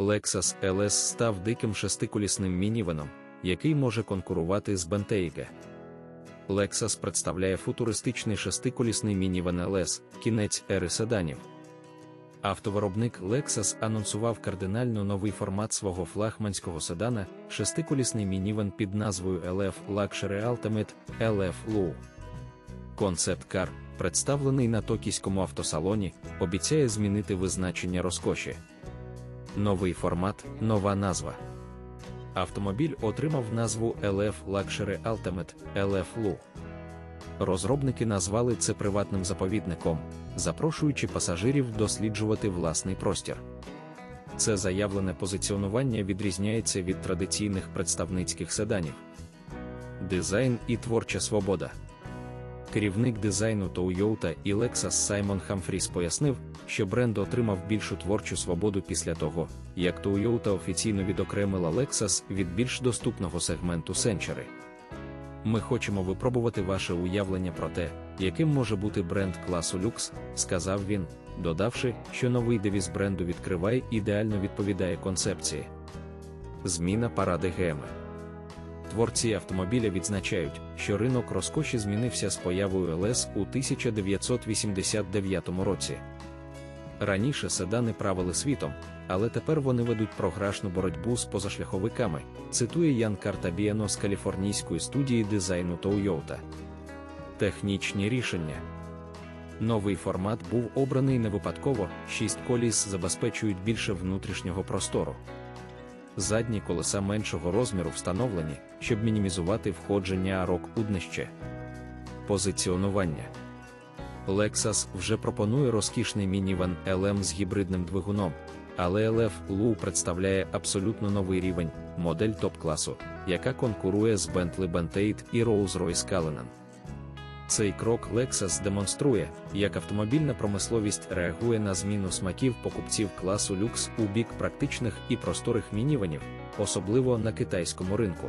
Lexus LS став диким шестиколісним мінівеном, який може конкурувати з Bentayga. Lexus представляє футуристичний шестиколісний мінівен LS, кінець ери седанів. Автовиробник Lexus анонсував кардинально новий формат свого флагманського седана, шестиколісний мінівен під назвою LF Luxury Ultimate LF Low. Концепт-кар, представлений на токійському автосалоні, обіцяє змінити визначення розкоші. Новий формат, нова назва. Автомобіль отримав назву LF Luxury Ultimate LF Lu. Розробники назвали це приватним заповідником, запрошуючи пасажирів досліджувати власний простір. Це заявлене позиціонування відрізняється від традиційних представницьких седанів. Дизайн і творча свобода. Керівник дизайну Toyota і Lexus Саймон Хамфріс пояснив, що бренд отримав більшу творчу свободу після того, як Toyota офіційно відокремила Lexus від більш доступного сегменту Century. Ми хочемо випробувати ваше уявлення про те, яким може бути бренд класу люкс, сказав він, додавши, що новий девіз бренду відкриває ідеально відповідає концепції. Зміна паради ГМ. Творці автомобіля відзначають, що ринок розкоші змінився з появою ЛС у 1989 році. Раніше седани правили світом, але тепер вони ведуть програшну боротьбу з позашляховиками, цитує Ян Картабіано з каліфорнійської студії дизайну Toyota. Технічні рішення. Новий формат був обраний не випадково, шість коліс забезпечують більше внутрішнього простору. Задні колеса меншого розміру встановлені, щоб мінімізувати входження арок у днище. Позиціонування. Lexus вже пропонує розкішний мініван LM з гібридним двигуном, але LF Lu представляє абсолютно новий рівень, модель топ-класу, яка конкурує з Bentley Bentayga і Rolls-Royce Cullinan. Цей крок Lexus демонструє, як автомобільна промисловість реагує на зміну смаків покупців класу люкс у бік практичних і просторих мініванів, особливо на китайському ринку.